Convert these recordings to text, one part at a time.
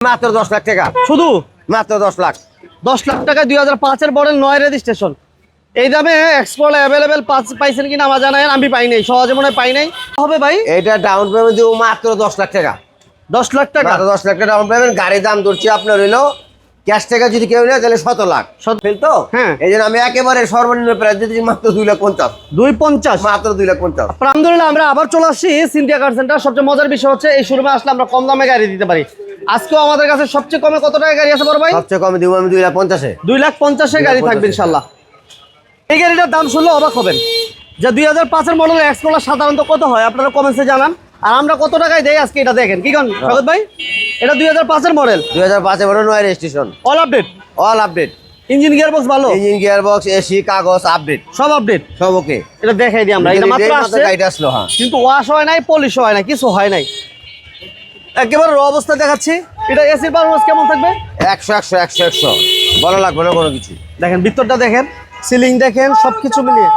মাত্র দশ লাখ টাকা। শুধু? মাত্র দশ লাখ। দশ লাখ টাকা দুই হাজার পাঁচের মডেল নয় রেজিস্ট্রেশন এই দামে এক্সপোর্ট অ্যাভেলেবেল পাইছেন কিনা আমার জানা আমি পাই নাই সহজে মনে পাই নাই। হবে ভাই? এটা ডাউন পেমেন্ট দিব মাত্র দশ লাখ টাকা। দশ লাখ টাকা? দশ লাখ টাকা ডাউন পেমেন্ট গাড়ির দাম ধরছি আপনার হইল ক্যাশ টাকা যদি কেউ নেয় তাহলে শত লাখ। শত- ফেল তো? হ্যাঁ। এই জন্য আমি একেবারে সর্বনিম্ন প্রাইস দিচ্ছি মাত্র দুই লাখ পঞ্চাশ। দুই পঞ্চাশ? মাত্র দুই লাখ পঞ্চাশ। আলহামদুলিল্লাহ আমরা আবার চলে আসছি সিন্ডিয়া কার সেন্টার সবচেয়ে মজার বিষয় হচ্ছে এই শোরুমে আসলে আমরা কম দামে গাড়ি দিতে পারি। আজকেও আমাদের কাছে সবচেয়ে কমে কত টাকা গাড়ি আছে বড় ভাই? সবচেয়ে কমে দিব আমি দুই লাখ পঞ্চাশে। দুই লাখ পঞ্চাশের গাড়ি থাকবে ইনশাল্লাহ। এই গাড়িটার দাম শুনলে অবাক হবেন। যে দুই হাজার পাঁচের মডেলের এক্সপ্লোর সাধারণত কত হয়? আপনারা কমেন্টসে জানান। আর আমরা কত টাকায় দেই আজকে এটা দেখেন? কি কন স্বাগত ভাই। এটা দুই হাজার পাঁচের মডেল। দুই হাজার পাঁচে বড় নয় registration all update all update engine gear box ভালো? ইঞ্জিন গিয়ার বক্স এসি কাগজ আপডেট সব আপডেট সব ওকে এটা দেখাই দিই আমরা। এটা মাত্র আসছে। গাড়িটা আসলো হ্যাঁ। কিন্তু ওয়াশ হয় নাই পলিশ হয় নাই কিছু হয় নাই। একেবারে র অবস্থা দেখাচ্ছি। এটা এসির পারফরমেন্স কেমন থাকবে? একশো একশো একশো একশো। বলা লাগবে না কোনো কিছু। দেখেন ভিতরটা দেখেন সিলিং দেখেন সবকিছু মিলিয়ে।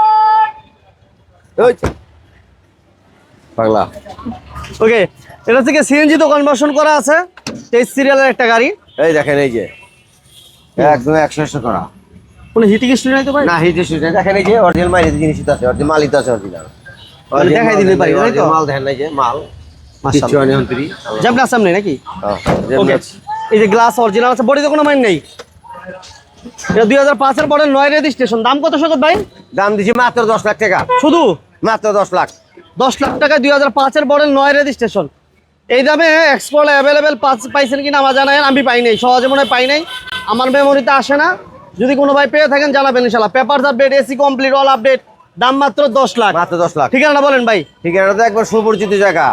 ওই পাগলা। ওকে এটা থেকে সিএনজি তো কনভার্সন করা আছে তেইশ সিরিয়ালের একটা গাড়ি। এই দেখেন এই যে। একদম একশো একশো করা। কোনো হিটিং স্টুডিও নাই তো ভাই না হিট সুইচ দেখেন এই যে অরিজিনাল মাল জিনিস আছে অরিজিনাল মালই তো আছে অরিজিনাল দেখাই দিলে পারি? মাল দেখেন এই যে মাল। মাশাআল্লাহ। সামনে নাকি? ওকে এই যে গ্লাস অরিজিনাল আছে বডিতে কোনো মাইন নেই। এটা দুই হাজার পাঁচের নয় রেজিস্ট্রেশন দাম কত ভাই? দাম মাত্র দশ লাখ টাকা। শুধু? মাত্র দশ লাখ। দশ লাখ টাকা দুই হাজার পাঁচের নয় রেজিস্ট্রেশন এই দামে এক্সপোর্ট অ্যাভেলেবেল পাইছেন কিনা আমার আমি পাই নাই সহজে মনে হয় পাই নাই। আমার মেমোরিতে আসে না। যদি কোনো ভাই পেয়ে থাকেন জানাবেন ইনশাল্লাহ paper update AC complete all update দাম মাত্র দশ লাখ। মাত্র দশ লাখ। ঠিকানা বলেন ভাই। ঠিক আছে তো একবার সুপরিচিত জায়গা।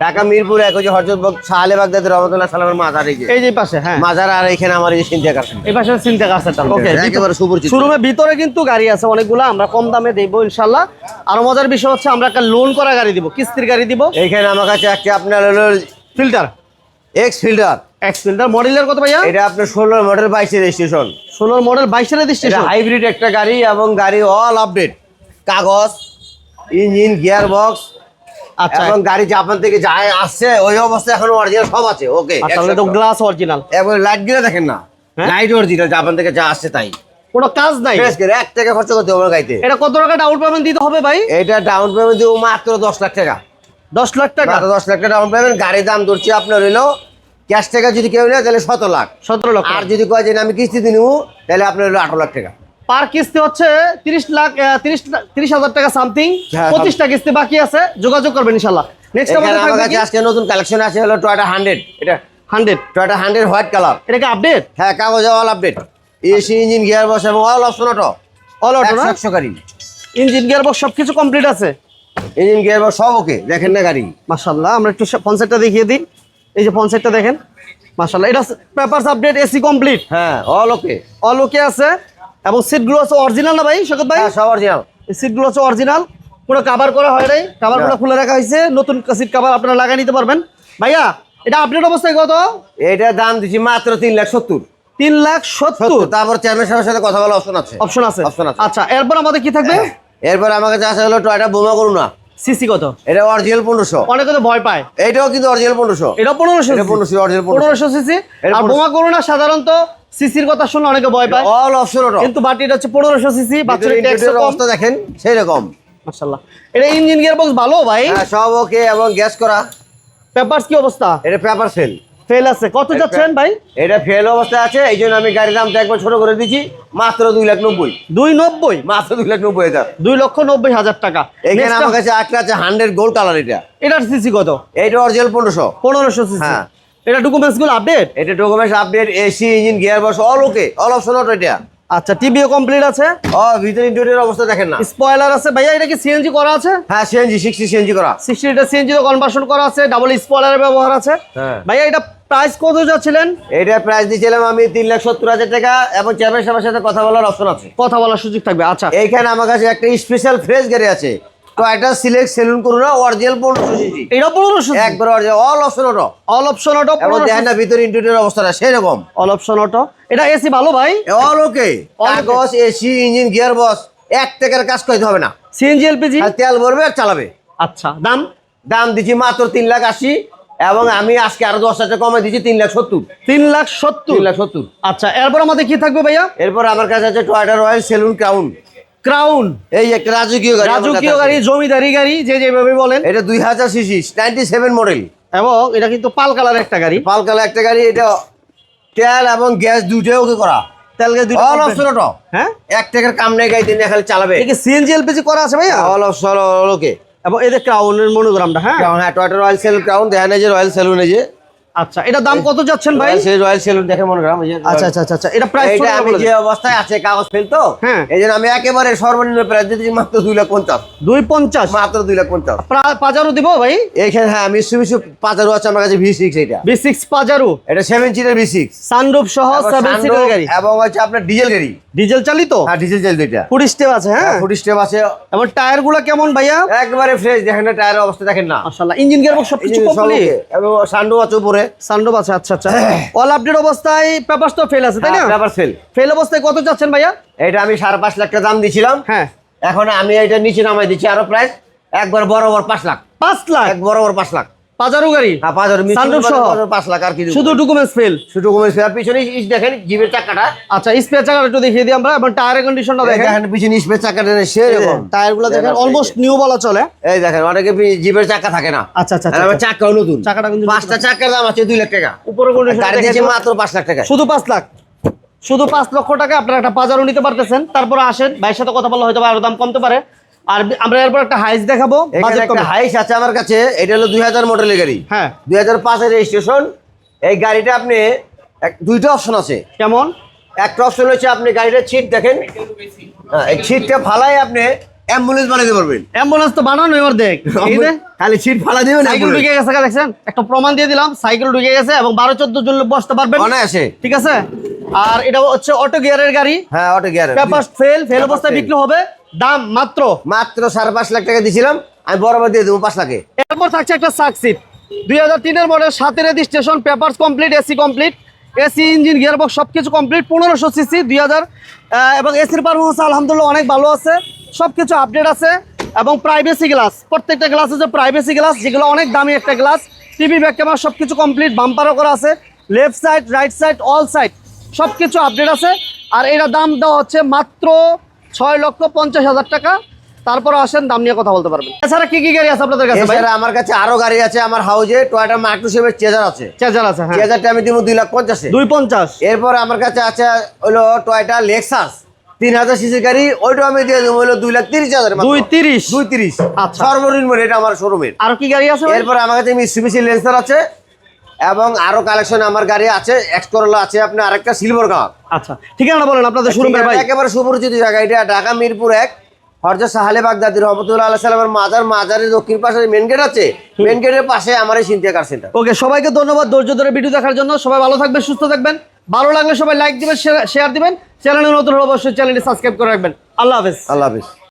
ঢাকা মিরপুর এক হচ্ছে হরজতবাগ শাহালে বাগদাদের রহমতুল্লাহ সালামের মাজার এই যে। এই যে পাশে হ্যাঁ। মাজার আর এখানে আমার এই যে সিন্ধিয়া কাছে এই পাশে চিন্তা কাছে ওকে একেবারে সুপরিচিত। শোরুমের ভিতরে কিন্তু গাড়ি আছে অনেকগুলো আমরা কম দামে দেবো ইনশাল্লাহ। আর মজার বিষয় হচ্ছে আমরা একটা লোন করা গাড়ি দিব কিস্তির গাড়ি দিব। এইখানে আমার কাছে একটা আপনার হলো filter X filter X filter মডেলের কত ভাইয়া? এটা আপনার ষোলো মডেল বাইশের রেজিস্ট্রেশন ষোলোর মডেল বাইশের রেজিস্ট্রেশন হাইব্রিড একটা গাড়ি এবং গাড়ি অল আপডেট কাগজ ইঞ্জিন গিয়ার বক্স আচ্ছা। এবং গাড়ি জাপান থেকে যায় আসছে ওই অবস্থায় এখন অরিজিনাল সব আছে ওকে তাহলে তো গ্লাস অরিজিনাল এবং লাইটগুলো দেখেন না হ্যাঁ? লাইট অরিজিনাল জাপান থেকে যা আসছে তাই। কোনো কাজ নাই। এক টাকা খরচ করতে হবে গাড়িতে। এটা কত টাকা ডাউন পেমেন্ট দিতে হবে ভাই? এটা ডাউন পেমেন্ট দিব মাত্র দশ লাখ টাকা। দশ লাখ টাকা? দশ লাখ টাকা ডাউন পেমেন্ট গাড়ির দাম ধরছি আপনার হইল ক্যাশ টাকা যদি কেউ নেয় তাহলে শত লাখ। সতেরো লাখ আর যদি কয় যে আমি কিস্তিতে নিবো তাহলে আপনার হলো আঠারো লাখ টাকা। পার কিস্তি হচ্ছে তিরিশ লাখ তিরিশ তিরিশ হাজার টাকা সামথিং। হ্যাঁ, পঁচিশটা কিস্তি বাকি আছে যোগাযোগ করবেন ইনশাল্লাহ নেক্সট আমার কাছে আজকে নতুন কালেকশন আছে হলো টয়টা হান্ড্রেড এটা hundred Toyota hundred white colour এটা কি আপডেট হ্যাঁ কাগজে all update AC engine gear box এবং all option auto all auto একশো গাড়ি। ইঞ্জিন গিয়ার বক্স সবকিছু কমপ্লিট আছে? ইঞ্জিন গিয়ার বস সব ওকে দেখেন না গাড়ি। মাশাল্লাহ আমরা একটু পঞ্চায়েতটা দেখিয়ে দিই। এই যে পঞ্চায়েতটা দেখেন। মাশাল্লাহ এটা পেপারস আপডেট এসি কমপ্লিট হ্যাঁ অল ওকে অল ওকে আছে। এবং সিটগুলো আছে অরিজিনাল না ভাই শকত ভাই? হ্যাঁ সব অরিজিনাল সিট সিটগুলো আছে অরিজিনাল কোনো কাভার করা হয় নাই। কাভারগুলো গুলো খুলে রাখা হয়েছে। নতুন সিট কাভার আপনারা লাগাই নিতে পারবেন। ভাইয়া এটা আপডেট অবস্থায় কত? এটা দাম দিচ্ছি মাত্র তিন লাখ সত্তর। তিন লাখ সত্তর? তারপর চেয়ারম্যান সাহেবের সাথে কথা বলা অপশন আছে। অপশন আছে? অপশন আছে। আচ্ছা এরপর আমাদের কি থাকবে? এরপর আমার কাছে হলো টয়টা বোমা করুন না। সিসি কত? এটা অরিজিনাল 1500 অনেকে তো ভয় পায়। এটাও কিন্তু অরিজিনাল 1500 এটা 1500 এটা 1500, অরিজিনাল 1500 পনেরোশো। সিসি। আর বোমা করোনা সাধারণত সিসির কথা শুনলে অনেকে ভয় পায়। অল অপশন অটো কিন্তু বাট এটা হচ্ছে পনেরোশো সিসি বাচ্চাদের ট্যাক্সের অবস্থা দেখেন সেই রকম মাশাআল্লাহ। এটা ইঞ্জিন গিয়ার বক্স ভালো ভাই। হ্যাঁ সব ওকে এবং গ্যাস করা। পেপারস কি অবস্থা? এটা পেপার সেল ফেল আছে। কত যাচ্ছেন ভাই? এটা ফেল অবস্থায় আছে এই জন্য আমি গাড়ির দামটা একবার ছোট করে দিচ্ছি। মাত্র দুই লাখ নব্বই। দুই নব্বই? মাত্র দুই লাখ নব্বই হাজার। দুই লক্ষ নব্বই হাজার টাকা। এখানে আমার কাছে একটা আছে হান্ড্রেড গোল্ড কালার এটা। এটার সিসি কত? এটা অরিজিনাল পনেরোশো। পনেরোশো সিসি হ্যাঁ। এটা ডকুমেন্টসগুলো আপডেট এটা documents update AC engine gear box all okay all option auto এটা। আচ্ছা টিভিও কমপ্লিট আছে? ও ভিতরে ইন্টারিয়র অবস্থা দেখেন না। স্পয়লার আছে। ভাইয়া এটা কি সিএনজি করা আছে? হ্যাঁ সিএনজি সিক্সটি সিএনজি করা। সিক্সটি এটা সিএনজি কনভার্সন করা আছে ডাবল স্পয়লারের ব্যবহার আছে। হ্যাঁ। ভাইয়া এটা প্রাইস কত যাচ্ছিলেন? এটা প্রাইস দিয়েছিলাম আমি তিন লাখ সত্তর হাজার টাকা এবং চেয়ারম্যান সাহেবের সাথে কথা বলার অপশন আছে। কথা বলার সুযোগ থাকবে আচ্ছা। এইখানে আমার কাছে একটা স্পেশাল ফ্রেশ গাড়ি আছে। তো সিলেক্ট সেলুন করুন না অরিজিনাল পনেরোশো সিসি এটা পনেরোশো একবার original all option auto all option auto এবং দেখেন না ভিতরে ইন্টেরিয়র অবস্থাটা সেরকম। অল অপশন অটো এটা এসি ভালো ভাই? অল ওকে কাগজ এসি ইঞ্জিন গিয়ার বক্স এক টাকার কাজ করতে হবে না। সিএনজি এলপিজি আর তেল ভরবে আর চালাবে। আচ্ছা দাম? দাম দিচ্ছি মাত্র তিন লাখ আশি এবং আমি আজকে আরও দশ হাজার কমে দিচ্ছি তিন লাখ সত্তর। তিন লাখ সত্তর? তিন লাখ সত্তর। আচ্ছা এরপর আমাদের কি থাকবে ভাইয়া? এরপর আমার কাছে আছে Toyota royal saloon crown crown এই একটা রাজকীয় গাড়ি রাজকীয় গাড়ি জমিদারি গাড়ি যে যেভাবে বলেন। এটা দুই হাজার সিসি নাইনটি সেভেন মডেল এবং এটা কিন্তু পাল কালার একটা গাড়ি। পাল কালার একটা গাড়ি এটা তেল এবং গ্যাস দুইটাই ওকে করা। তেল গ্যাস দুইটা অল। অপশন অটো হ্যাঁ? এক টাকার কাম নেই গাড়ি দিন খালি চালাবে। এটা সিএনজি এলপিজি করা আছে ভাইয়া? All option okay. এবং এদের ক্রাউনের মনোগ্রামটা হ্যাঁ? হ্যাঁ টয়টা রয়্যাল সেলুন ক্রাউন দেখেন এই যে রয়্যাল সেলুন যে। আচ্ছা এটা দাম কত যাচ্ছেন ভাই? রয়্যাল রয়্যাল সেলুন দেখে মনে করাম আচ্ছা আচ্ছা আচ্ছা, এটা প্রাইস এইটা আমি যে অবস্থায় আছে কাগজ ফেল তো হ্যাঁ। এই জন্য আমি একেবারে সর্বনিম্ন প্রাইস মাত্র লাখ পঞ্চাশ। দুই পঞ্চাশ? মাত্র দুই লাখ পঞ্চাশ। পাজারো দিব ভাই? এইখানে হ্যাঁ পাঁচারো আছে আমার কাছে ভি সিক্স এটা বি সিক্স পাজারো। এটা seven seater V six sunroof সহ সেভেন সিটার গাড়ি। এবং হচ্ছে আপনার ডিজেল গাড়ি। ডিজেল চালিত? হ্যাঁ ডিজেল চালিত এটা। ফুড স্টেপ আছে হ্যাঁ? ফুড স্টেপ আছে। এবং টায়ারগুলো কেমন ভাইয়া? একবারে ফ্রেশ দেখেন না টায়ারের অবস্থা দেখেন না। মাশাআল্লাহ ইঞ্জিন গিয়ার সব কিছু কমপ্লিট এবং সান্ডু আছে উপরে। সানরুফ আছে আচ্ছা আচ্ছা। অল আপডেট অবস্থায় পেপার তো ফেল আছে তাই না? পেপার ফেল ফেল অবস্থায় কত চাচ্ছেন ভাইয়া? এটা আমি সাড়ে পাঁচ লাখ টাকা দাম দিয়েছিলাম হ্যাঁ। এখন আমি এটা নিচে নামাই দিচ্ছি আরও প্রাইস একবার বরাবর পাঁচ লাখ। পাঁচ লাখ? এক বরাবর পাঁচ লাখ। পাজারো গাড়ি? হ্যাঁ সহ? লাখ আর কি শুধু ডকুমেন্টস ফেল শুধু কমে পিছনে ইস দেখেন চাকাটা। আচ্ছা স্পেয়ার চাকা একটু দেখিয়ে দিই আমরা এবং টায়ারের কন্ডিশনটা দেখেন। দেখেন পিছনে স্পেস চাকাটা সেরকম টায়ারগুলো দেখেন অলমোস্ট নিউ বলা চলে। এই দেখেন অনেকে জিপের চাকা থাকে না। আচ্ছা আচ্ছা আমার আচ্ছা। চাকাও নতুন। চাকাটা কিন্তু পাঁচটা চাকার দাম আছে দুই লাখ টাকা। উপরে কন্ডিশন গাড়ি দিয়েছে মাত্র পাঁচ লাখ টাকা। শুধু পাঁচ লাখ। শুধু পাঁচ লক্ষ টাকা আপনারা একটা বাজারও নিতে পারতেছেন। তারপরে আসেন ভাইয়ের সাথে কথা বললে হয়তো আরও দাম কমতে পারে। আর আমরা এরপর একটা হাইস দেখাবো একটা হাইস আছে আমার কাছে এটা হলো দুই হাজার মডেলের গাড়ি। হ্যাঁ। দুই হাজার পাঁচের রেজিস্ট্রেশন এই গাড়িটা আপনি দুইটা অপশন আছে। কেমন? একটা অপশন হচ্ছে আপনি গাড়িটার সিট দেখেন। হ্যাঁ, এই সিটটা ফালাই আপনি অ্যাম্বুলেন্স পারবেন। অ্যাম্বুলেন্স তো বানানো এবার দেখ। খালি সিট ফালা দিবেন সাইকেল ঢুকে গেছে দেখছেন? একটা প্রমাণ দিয়ে দিলাম সাইকেল ঢুকে গেছে এবং বারো চোদ্দ জন বসতে পারবেন। ঠিক আছে? আর এটা হচ্ছে অটো গিয়ারের গাড়ি। হ্যাঁ auto gear paper fail fail অবস্থায় বিক্রি হবে। দাম মাত্র? মাত্র সাড়ে পাঁচ লাখ টাকা দিয়েছিলাম আমি বরাবর দিয়ে দেবো পাঁচ লাখে। এরপর থাকছে একটা সাকসিট দুই হাজার তিনের মডেল সাতের registration papers complete AC complete AC engine gearbox সব কিছু কমপ্লিট পনেরোশো সিসি দুই হাজার এবং এসির পারফরমেন্স আলহামদুলিল্লাহ অনেক ভালো আছে। সব কিছু আপডেট আছে এবং প্রাইভেসি গ্লাস প্রত্যেকটা গ্লাস হচ্ছে প্রাইভেসি গ্লাস যেগুলো অনেক দামি একটা গ্লাস টিভি ব্যাক ক্যামেরা সব কিছু কমপ্লিট বাম্পারও করা আছে। Left side right side all side সব কিছু আপডেট আছে। আর এটা দাম দেওয়া হচ্ছে মাত্র ছয় লক্ষ পঞ্চাশ হাজার টাকা। তারপর আসেন দাম নিয়ে কথা বলতে পারবেন। এছাড়া কি কি গাড়ি আছে আপনাদের কাছে ভাই? আমার কাছে আরও গাড়ি আছে আমার হাউজে টয়টা মাইক্রো সেভের চেজার আছে। চার্জার আছে হ্যাঁ। চেজারটা আমি দিব দুই লাখ পঞ্চাশে। দুই পঞ্চাশ। এরপর আমার কাছে আছে হলো টয়টা লেক্সাস তিন হাজার সিসির গাড়ি ওইটা আমি দিয়ে দেবো হলো দুই লাখ তিরিশ হাজার দুই তিরিশ? দুই তিরিশ। আচ্ছা। সর্বনিম্ন রেট আমার শোরুমের আর কি গাড়ি আছে? এরপর আমার কাছে মিসুবিসি লেন্সার আছে। এবং আরও কালেকশন আমার গাড়ি আছে এক্সকরলা আছে আপনার আরেকটা সিলভার কালার আচ্ছা ঠিকানা বলেন আপনাদের শুরু ভাই। একেবারে সুপরিচিত জায়গা এটা ঢাকা মিরপুর এক হরজা সাহালে বাগদাদি রহমতুল্লাহ আল্লাহ সাল্লামের মাজার মাজারের দক্ষিণ পাশে মেন গেট আছে মেন গেটের পাশে আমার এই সিনথিয়া কার সেন্টার ওকে সবাইকে ধন্যবাদ ধৈর্য ধরে ভিডিও দেখার জন্য। সবাই ভালো থাকবেন সুস্থ থাকবেন। ভালো লাগলে সবাই লাইক দিবেন শেয়ার দিবেন। চ্যানেলে নতুন হলে অবশ্যই চ্যানেলটি সাবস্ক্রাইব করে রাখবেন। আল্লাহ হাফেজ। আল্লাহ হাফিজ।